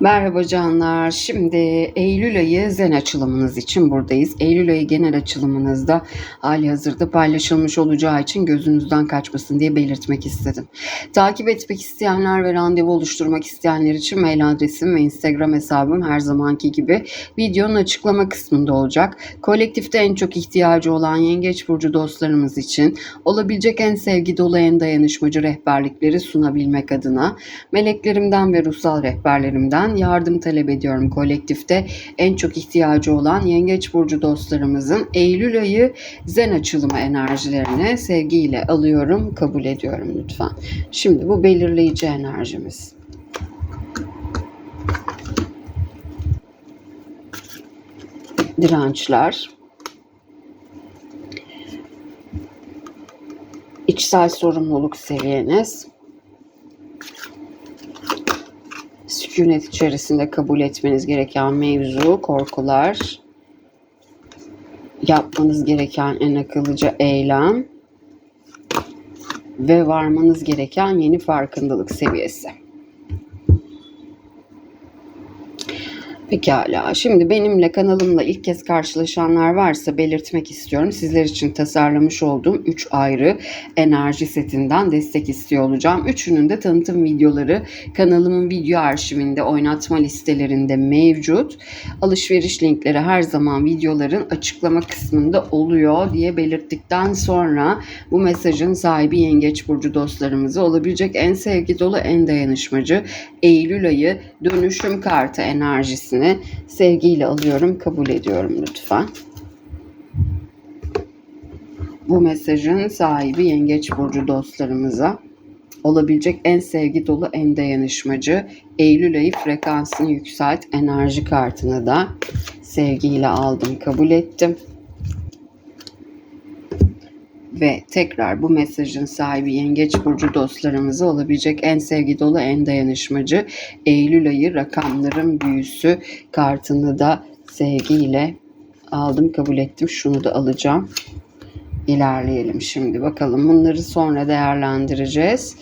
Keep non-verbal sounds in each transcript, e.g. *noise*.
Merhaba canlar. Şimdi Eylül ayı zen açılımınız için buradayız. Eylül ayı genel açılımınızda hali hazırda paylaşılmış olacağı için gözünüzden kaçmasın diye belirtmek istedim. Takip etmek isteyenler ve randevu oluşturmak isteyenler için mail adresim ve Instagram hesabım her zamanki gibi videonun açıklama kısmında olacak. Kolektifte en çok ihtiyacı olan Yengeç Burcu dostlarımız için olabilecek en sevgi dolu en dayanışmacı rehberlikleri sunabilmek adına meleklerimden ve ruhsal rehberlerimden yardım talep ediyorum kolektifte en çok ihtiyacı olan Yengeç Burcu dostlarımızın Eylül ayı zen açılımı enerjilerini sevgiyle alıyorum, kabul ediyorum lütfen. Şimdi bu belirleyici enerjimiz. Dirençler, içsel sorumluluk seviyeniz, sükunet içerisinde kabul etmeniz gereken mevzu, korkular, yapmanız gereken en akıllıca eylem ve varmanız gereken yeni farkındalık seviyesi. Pekala. Şimdi benimle kanalımla ilk kez karşılaşanlar varsa belirtmek istiyorum. Sizler için tasarlamış olduğum 3 ayrı enerji setinden destek istiyor olacağım. Üçünün de tanıtım videoları kanalımın video arşivinde, oynatma listelerinde mevcut. Alışveriş linkleri her zaman videoların açıklama kısmında oluyor diye belirttikten sonra bu mesajın sahibi Yengeç Burcu dostlarımızı olabilecek en sevgi dolu, en dayanışmacı Eylül ayı dönüşüm kartı enerjisini sevgiyle alıyorum, kabul ediyorum lütfen. Bu mesajın sahibi Yengeç Burcu dostlarımıza olabilecek en sevgi dolu, en dayanışmacı Eylül ayı frekansını yükselt enerji kartını da sevgiyle aldım, kabul ettim. Ve tekrar bu mesajın sahibi Yengeç Burcu dostlarımıza olabilecek en sevgi dolu, en dayanışmacı Eylül ayı rakamların büyüsü kartını da sevgiyle aldım, kabul ettim. Şunu da alacağım. İlerleyelim şimdi bakalım. Bunları sonra değerlendireceğiz.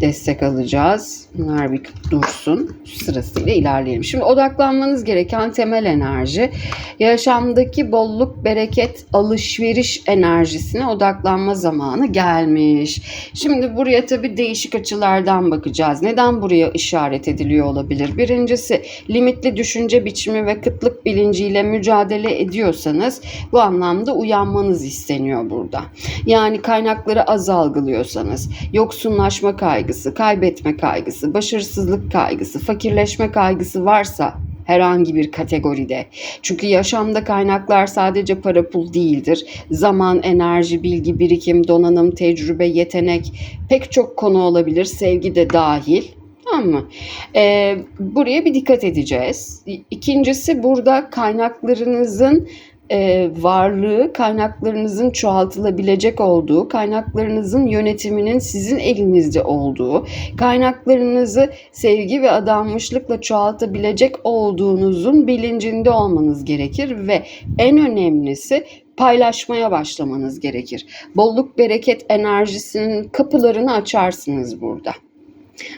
Destek alacağız. Bunlar bir dursun. Sırasıyla ilerleyelim. Şimdi odaklanmanız gereken temel enerji yaşamdaki bolluk, bereket, alışveriş enerjisine odaklanma zamanı gelmiş. Şimdi buraya tabii değişik açılardan bakacağız. Neden buraya işaret ediliyor olabilir? Birincisi limitli düşünce biçimi ve kıtlık bilinciyle mücadele ediyorsanız bu anlamda uyanmanız isteniyor burada burada. Yani kaynakları az algılıyorsanız, yoksunlaşma kaygısı, kaybetme kaygısı, başarısızlık kaygısı, fakirleşme kaygısı varsa herhangi bir kategoride. Çünkü yaşamda kaynaklar sadece para pul değildir. Zaman, enerji, bilgi, birikim, donanım, tecrübe, yetenek pek çok konu olabilir. Sevgi de dahil. Tamam mı? Ee, buraya bir dikkat edeceğiz. İkincisi burada kaynaklarınızın e, varlığı kaynaklarınızın çoğaltılabilecek olduğu, kaynaklarınızın yönetiminin sizin elinizde olduğu, kaynaklarınızı sevgi ve adanmışlıkla çoğaltabilecek olduğunuzun bilincinde olmanız gerekir ve en önemlisi paylaşmaya başlamanız gerekir. Bolluk bereket enerjisinin kapılarını açarsınız burada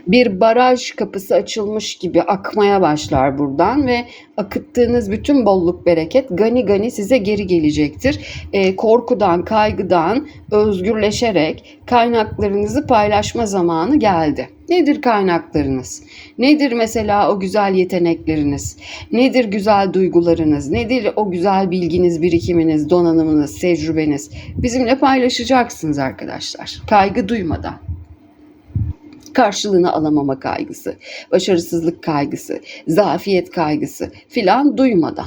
bir baraj kapısı açılmış gibi akmaya başlar buradan ve akıttığınız bütün bolluk bereket gani gani size geri gelecektir. E, korkudan, kaygıdan özgürleşerek kaynaklarınızı paylaşma zamanı geldi. Nedir kaynaklarınız? Nedir mesela o güzel yetenekleriniz? Nedir güzel duygularınız? Nedir o güzel bilginiz, birikiminiz, donanımınız, tecrübeniz? Bizimle paylaşacaksınız arkadaşlar. Kaygı duymadan karşılığını alamama kaygısı, başarısızlık kaygısı, zafiyet kaygısı filan duymadan.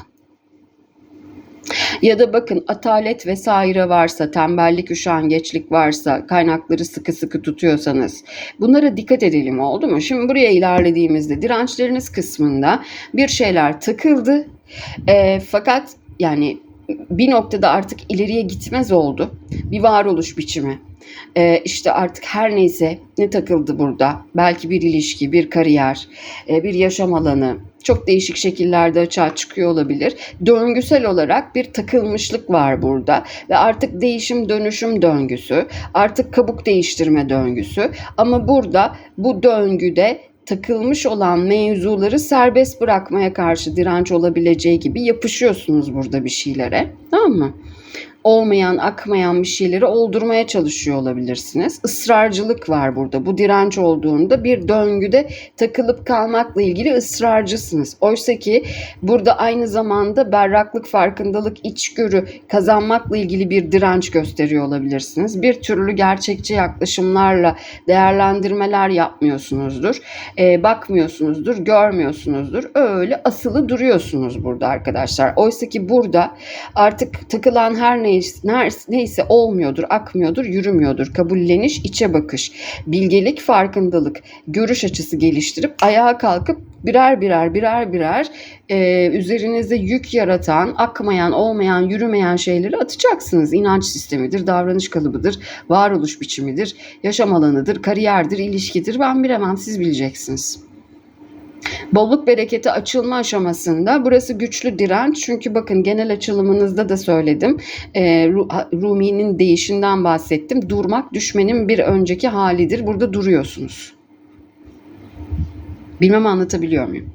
Ya da bakın atalet vesaire varsa, tembellik, üşengeçlik varsa, kaynakları sıkı sıkı tutuyorsanız bunlara dikkat edelim oldu mu? Şimdi buraya ilerlediğimizde dirençleriniz kısmında bir şeyler takıldı. E, fakat yani bir noktada artık ileriye gitmez oldu. Bir varoluş biçimi. Ee, işte artık her neyse ne takıldı burada. Belki bir ilişki, bir kariyer, e, bir yaşam alanı. Çok değişik şekillerde açığa çıkıyor olabilir. Döngüsel olarak bir takılmışlık var burada ve artık değişim dönüşüm döngüsü, artık kabuk değiştirme döngüsü. Ama burada bu döngüde takılmış olan mevzuları serbest bırakmaya karşı direnç olabileceği gibi yapışıyorsunuz burada bir şeylere. Tamam mı? Olmayan, akmayan bir şeyleri oldurmaya çalışıyor olabilirsiniz. Israrcılık var burada. Bu direnç olduğunda bir döngüde takılıp kalmakla ilgili ısrarcısınız. Oysa ki burada aynı zamanda berraklık, farkındalık, içgörü kazanmakla ilgili bir direnç gösteriyor olabilirsiniz. Bir türlü gerçekçi yaklaşımlarla değerlendirmeler yapmıyorsunuzdur. E, bakmıyorsunuzdur, görmüyorsunuzdur. Öyle asılı duruyorsunuz burada arkadaşlar. Oysa ki burada artık takılan her neyse, neyse olmuyordur, akmıyordur, yürümüyordur. Kabulleniş, içe bakış, bilgelik, farkındalık, görüş açısı geliştirip ayağa kalkıp birer birer birer birer e, üzerinizde yük yaratan, akmayan, olmayan, yürümeyen şeyleri atacaksınız. İnanç sistemidir, davranış kalıbıdır, varoluş biçimidir, yaşam alanıdır, kariyerdir, ilişkidir. Ben bilemem siz bileceksiniz. Bolluk bereketi açılma aşamasında burası güçlü direnç çünkü bakın genel açılımınızda da söyledim. E, Rumi'nin değişinden bahsettim. Durmak düşmenin bir önceki halidir. Burada duruyorsunuz. Bilmem anlatabiliyor muyum?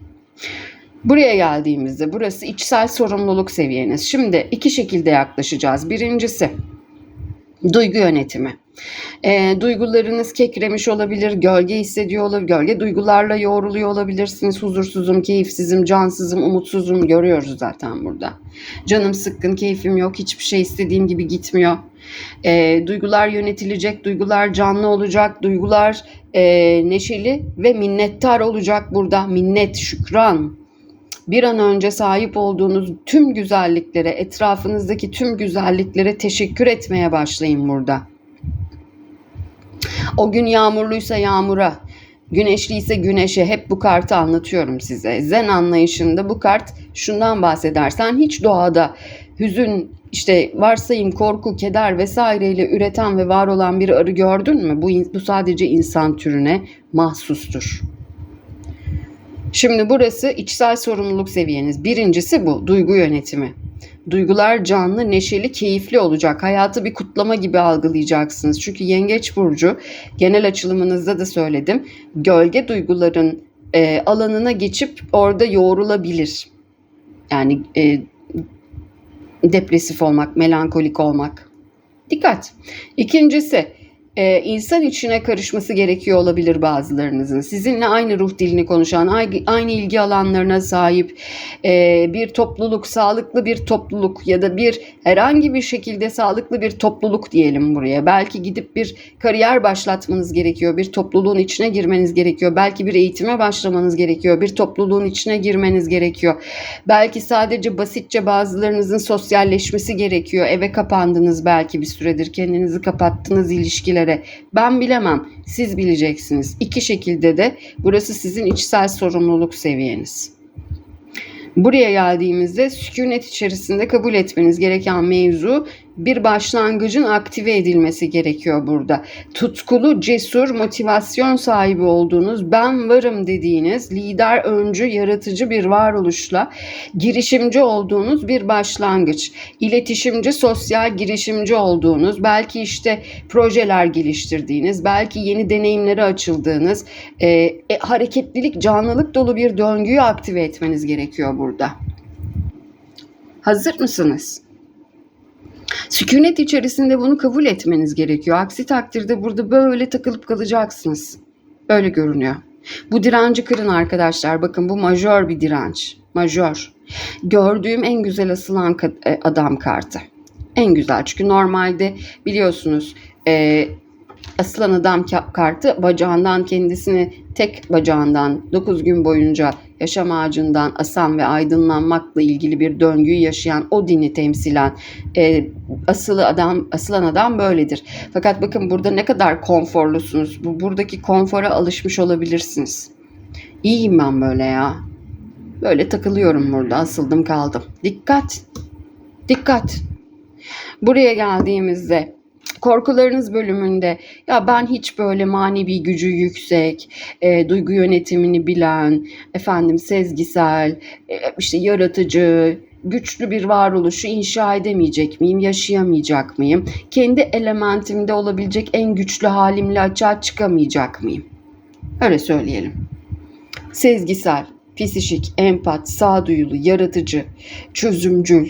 Buraya geldiğimizde burası içsel sorumluluk seviyeniz. Şimdi iki şekilde yaklaşacağız. Birincisi duygu yönetimi. E, duygularınız kekremiş olabilir, gölge hissediyor olabilir, gölge duygularla yoğruluyor olabilirsiniz. Huzursuzum, keyifsizim, cansızım, umutsuzum görüyoruz zaten burada. Canım sıkkın, keyfim yok, hiçbir şey istediğim gibi gitmiyor. E, duygular yönetilecek, duygular canlı olacak, duygular e, neşeli ve minnettar olacak burada. Minnet, şükran, bir an önce sahip olduğunuz tüm güzelliklere, etrafınızdaki tüm güzelliklere teşekkür etmeye başlayın burada. O gün yağmurluysa yağmura, güneşliyse güneşe hep bu kartı anlatıyorum size. Zen anlayışında bu kart şundan bahsedersen hiç doğada hüzün işte varsayım, korku, keder vesaireyle üreten ve var olan bir arı gördün mü? Bu, bu sadece insan türüne mahsustur. Şimdi burası içsel sorumluluk seviyeniz. Birincisi bu, duygu yönetimi. Duygular canlı, neşeli, keyifli olacak. Hayatı bir kutlama gibi algılayacaksınız. Çünkü Yengeç Burcu, genel açılımınızda da söyledim, gölge duyguların e, alanına geçip orada yoğrulabilir. Yani e, depresif olmak, melankolik olmak. Dikkat. İkincisi, e, insan içine karışması gerekiyor olabilir bazılarınızın. Sizinle aynı ruh dilini konuşan, aynı ilgi alanlarına sahip e, bir topluluk, sağlıklı bir topluluk ya da bir herhangi bir şekilde sağlıklı bir topluluk diyelim buraya. Belki gidip bir kariyer başlatmanız gerekiyor, bir topluluğun içine girmeniz gerekiyor. Belki bir eğitime başlamanız gerekiyor, bir topluluğun içine girmeniz gerekiyor. Belki sadece basitçe bazılarınızın sosyalleşmesi gerekiyor. Eve kapandınız belki bir süredir, kendinizi kapattınız ilişkiler şeylere ben bilemem siz bileceksiniz. İki şekilde de burası sizin içsel sorumluluk seviyeniz. Buraya geldiğimizde sükunet içerisinde kabul etmeniz gereken mevzu bir başlangıcın aktive edilmesi gerekiyor burada. Tutkulu, cesur, motivasyon sahibi olduğunuz, ben varım dediğiniz, lider, öncü, yaratıcı bir varoluşla girişimci olduğunuz bir başlangıç. İletişimci, sosyal girişimci olduğunuz, belki işte projeler geliştirdiğiniz, belki yeni deneyimlere açıldığınız, e, e, hareketlilik, canlılık dolu bir döngüyü aktive etmeniz gerekiyor burada. Hazır mısınız? Sükunet içerisinde bunu kabul etmeniz gerekiyor. Aksi takdirde burada böyle takılıp kalacaksınız. Böyle görünüyor. Bu direnci kırın arkadaşlar. Bakın bu majör bir direnç. Majör. Gördüğüm en güzel asılan e, adam kartı. En güzel çünkü normalde biliyorsunuz e, asılan adam kartı bacağından kendisini tek bacağından 9 gün boyunca yaşam ağacından asan ve aydınlanmakla ilgili bir döngüyü yaşayan o dini temsilen e, asılı adam asılan adam böyledir. Fakat bakın burada ne kadar konforlusunuz. Bu buradaki konfora alışmış olabilirsiniz. İyiyim ben böyle ya. Böyle takılıyorum burada. Asıldım kaldım. Dikkat. Dikkat. Buraya geldiğimizde korkularınız bölümünde ya ben hiç böyle manevi gücü yüksek, e, duygu yönetimini bilen, efendim sezgisel, e, işte yaratıcı, güçlü bir varoluşu inşa edemeyecek miyim, yaşayamayacak mıyım? Kendi elementimde olabilecek en güçlü halimle açığa çıkamayacak mıyım? Öyle söyleyelim. sezgisel, psişik, empat, sağduyulu, yaratıcı, çözümcül,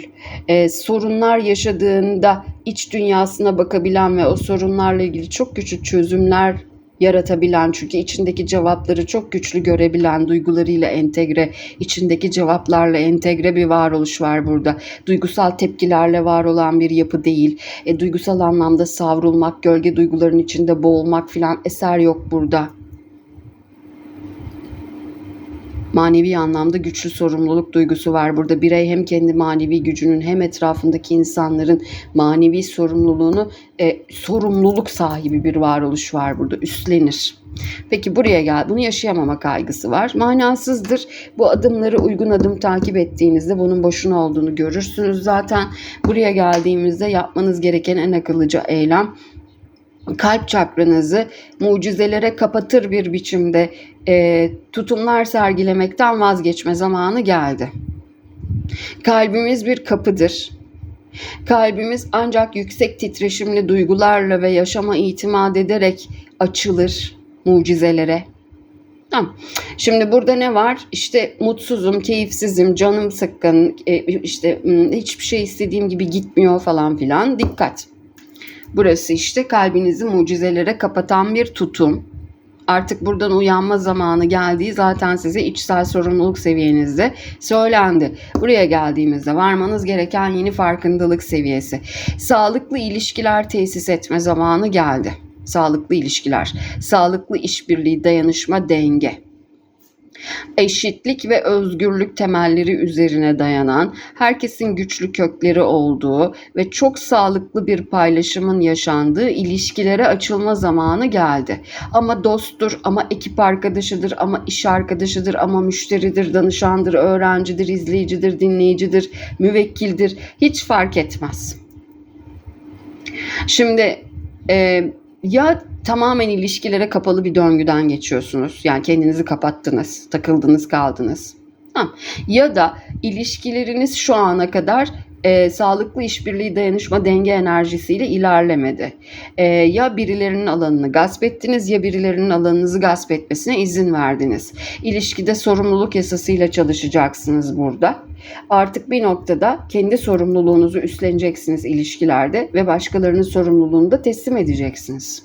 e, sorunlar yaşadığında iç dünyasına bakabilen ve o sorunlarla ilgili çok küçük çözümler yaratabilen çünkü içindeki cevapları çok güçlü görebilen duygularıyla entegre içindeki cevaplarla entegre bir varoluş var burada. Duygusal tepkilerle var olan bir yapı değil. E, duygusal anlamda savrulmak gölge duyguların içinde boğulmak filan eser yok burada manevi anlamda güçlü sorumluluk duygusu var. Burada birey hem kendi manevi gücünün hem etrafındaki insanların manevi sorumluluğunu e, sorumluluk sahibi bir varoluş var burada. Üstlenir. Peki buraya gel. Bunu yaşayamama kaygısı var. Manasızdır. Bu adımları uygun adım takip ettiğinizde bunun boşuna olduğunu görürsünüz. Zaten buraya geldiğimizde yapmanız gereken en akıllıca eylem kalp çakranızı mucizelere kapatır bir biçimde e, tutumlar sergilemekten vazgeçme zamanı geldi. Kalbimiz bir kapıdır. Kalbimiz ancak yüksek titreşimli duygularla ve yaşama itimat ederek açılır mucizelere. Tamam. Şimdi burada ne var? İşte mutsuzum, keyifsizim, canım sıkkın, e, işte hmm, hiçbir şey istediğim gibi gitmiyor falan filan. Dikkat. Burası işte kalbinizi mucizelere kapatan bir tutum. Artık buradan uyanma zamanı geldiği zaten size içsel sorumluluk seviyenizde söylendi. Buraya geldiğimizde varmanız gereken yeni farkındalık seviyesi. Sağlıklı ilişkiler tesis etme zamanı geldi. Sağlıklı ilişkiler, sağlıklı işbirliği, dayanışma, denge eşitlik ve özgürlük temelleri üzerine dayanan, herkesin güçlü kökleri olduğu ve çok sağlıklı bir paylaşımın yaşandığı ilişkilere açılma zamanı geldi. Ama dosttur, ama ekip arkadaşıdır, ama iş arkadaşıdır, ama müşteridir, danışandır, öğrencidir, izleyicidir, dinleyicidir, müvekkildir hiç fark etmez. Şimdi e, ya tamamen ilişkilere kapalı bir döngüden geçiyorsunuz. Yani kendinizi kapattınız, takıldınız, kaldınız. Ha. Ya da ilişkileriniz şu ana kadar e, sağlıklı işbirliği, dayanışma, denge enerjisiyle ilerlemedi. E, ya birilerinin alanını gasp ettiniz ya birilerinin alanınızı gasp etmesine izin verdiniz. İlişkide sorumluluk yasasıyla çalışacaksınız burada. Artık bir noktada kendi sorumluluğunuzu üstleneceksiniz ilişkilerde ve başkalarının sorumluluğunu da teslim edeceksiniz.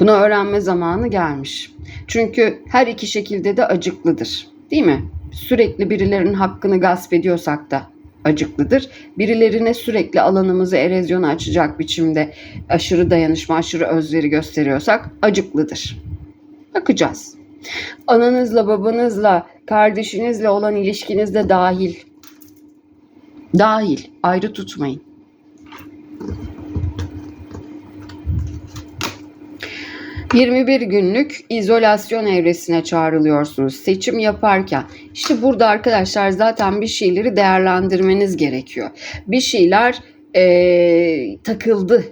Bunu öğrenme zamanı gelmiş. Çünkü her iki şekilde de acıklıdır. Değil mi? Sürekli birilerinin hakkını gasp ediyorsak da acıklıdır. Birilerine sürekli alanımızı erozyona açacak biçimde aşırı dayanışma, aşırı özveri gösteriyorsak acıklıdır. Bakacağız. Ananızla, babanızla, kardeşinizle olan ilişkiniz de dahil. Dahil. Ayrı tutmayın. 21 günlük izolasyon evresine çağrılıyorsunuz seçim yaparken. İşte burada arkadaşlar zaten bir şeyleri değerlendirmeniz gerekiyor. Bir şeyler ee, takıldı.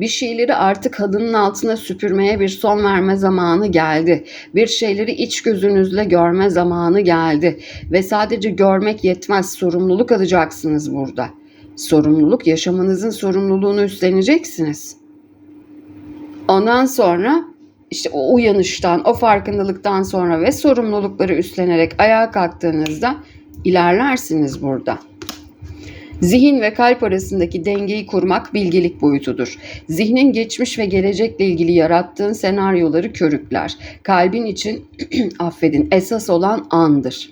Bir şeyleri artık halının altına süpürmeye bir son verme zamanı geldi. Bir şeyleri iç gözünüzle görme zamanı geldi. Ve sadece görmek yetmez. Sorumluluk alacaksınız burada. Sorumluluk, yaşamanızın sorumluluğunu üstleneceksiniz. Ondan sonra işte o uyanıştan, o farkındalıktan sonra ve sorumlulukları üstlenerek ayağa kalktığınızda ilerlersiniz burada. Zihin ve kalp arasındaki dengeyi kurmak bilgelik boyutudur. Zihnin geçmiş ve gelecekle ilgili yarattığın senaryoları körükler. Kalbin için *clears throat* affedin esas olan andır.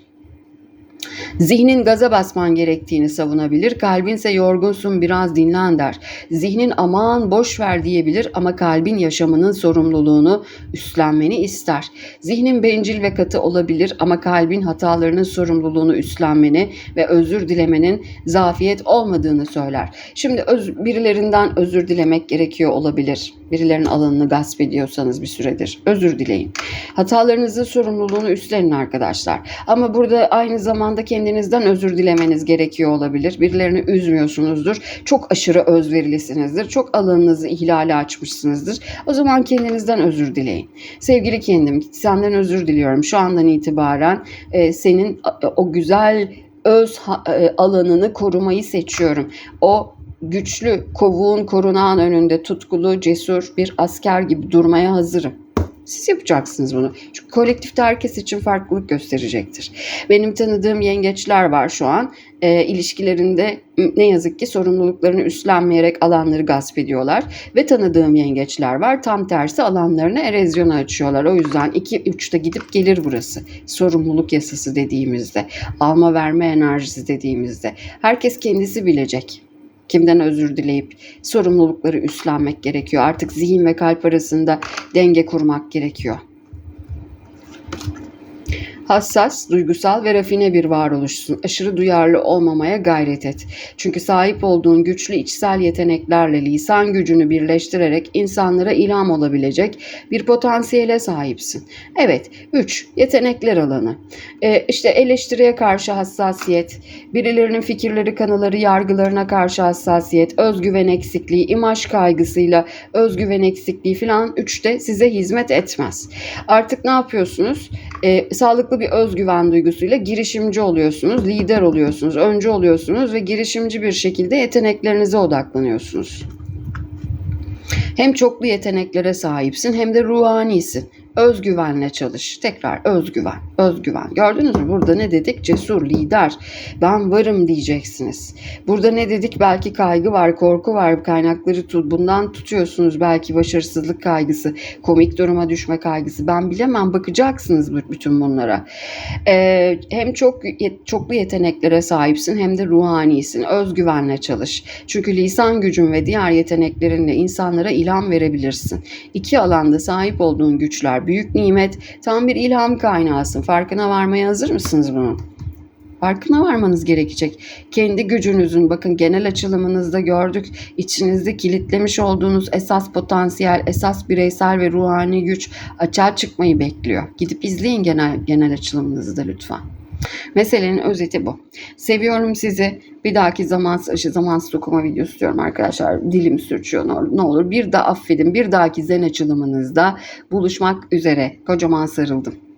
Zihnin gaza basman gerektiğini savunabilir, kalbinse yorgunsun biraz dinlen der. Zihnin aman boş ver diyebilir ama kalbin yaşamının sorumluluğunu üstlenmeni ister. Zihnin bencil ve katı olabilir ama kalbin hatalarının sorumluluğunu üstlenmeni ve özür dilemenin zafiyet olmadığını söyler. Şimdi öz, birilerinden özür dilemek gerekiyor olabilir. Birilerinin alanını gasp ediyorsanız bir süredir özür dileyin. Hatalarınızın sorumluluğunu üstlenin arkadaşlar. Ama burada aynı zamanda kendinizden özür dilemeniz gerekiyor olabilir. Birilerini üzmüyorsunuzdur. Çok aşırı özverilisinizdir. Çok alanınızı ihlale açmışsınızdır. O zaman kendinizden özür dileyin. Sevgili kendim senden özür diliyorum. Şu andan itibaren e, senin o güzel öz e, alanını korumayı seçiyorum. O güçlü, kovuğun korunan önünde tutkulu, cesur bir asker gibi durmaya hazırım. Siz yapacaksınız bunu. Çünkü kolektifte herkes için farklılık gösterecektir. Benim tanıdığım yengeçler var şu an. E, ilişkilerinde ne yazık ki sorumluluklarını üstlenmeyerek alanları gasp ediyorlar. Ve tanıdığım yengeçler var. Tam tersi alanlarını erozyona açıyorlar. O yüzden 2-3'te gidip gelir burası. Sorumluluk yasası dediğimizde. Alma verme enerjisi dediğimizde. Herkes kendisi bilecek kimden özür dileyip sorumlulukları üstlenmek gerekiyor. Artık zihin ve kalp arasında denge kurmak gerekiyor. Hassas, duygusal ve rafine bir varoluşsun. Aşırı duyarlı olmamaya gayret et. Çünkü sahip olduğun güçlü içsel yeteneklerle lisan gücünü birleştirerek insanlara ilham olabilecek bir potansiyele sahipsin. Evet, 3. Yetenekler alanı. Ee, işte eleştiriye karşı hassasiyet, birilerinin fikirleri, kanıları, yargılarına karşı hassasiyet, özgüven eksikliği, imaj kaygısıyla özgüven eksikliği falan 3'te size hizmet etmez. Artık ne yapıyorsunuz? Ee, sağlıklı bir özgüven duygusuyla girişimci oluyorsunuz, lider oluyorsunuz, öncü oluyorsunuz ve girişimci bir şekilde yeteneklerinize odaklanıyorsunuz. Hem çoklu yeteneklere sahipsin hem de ruhanisin. Özgüvenle çalış. Tekrar özgüven, özgüven. Gördünüz mü? Burada ne dedik? Cesur, lider. Ben varım diyeceksiniz. Burada ne dedik? Belki kaygı var, korku var. Kaynakları tut. Bundan tutuyorsunuz belki başarısızlık kaygısı, komik duruma düşme kaygısı. Ben bilemem. Bakacaksınız bütün bunlara. Ee, hem çok çoklu yeteneklere sahipsin hem de ruhanisin. Özgüvenle çalış. Çünkü lisan gücün ve diğer yeteneklerinle insanlara ilham verebilirsin. İki alanda sahip olduğun güçler büyük nimet. Tam bir ilham kaynağısın. Farkına varmaya hazır mısınız bunun? Farkına varmanız gerekecek. Kendi gücünüzün bakın genel açılımınızda gördük. içinizde kilitlemiş olduğunuz esas potansiyel, esas bireysel ve ruhani güç açığa çıkmayı bekliyor. Gidip izleyin genel genel açılımınızı da lütfen. Meselenin özeti bu. Seviyorum sizi. Bir dahaki zamansız aşı zamansız okuma videosu diyorum arkadaşlar. Dilim sürçüyor ne olur. ne olur. Bir daha affedin. Bir dahaki zen açılımınızda buluşmak üzere. Kocaman sarıldım.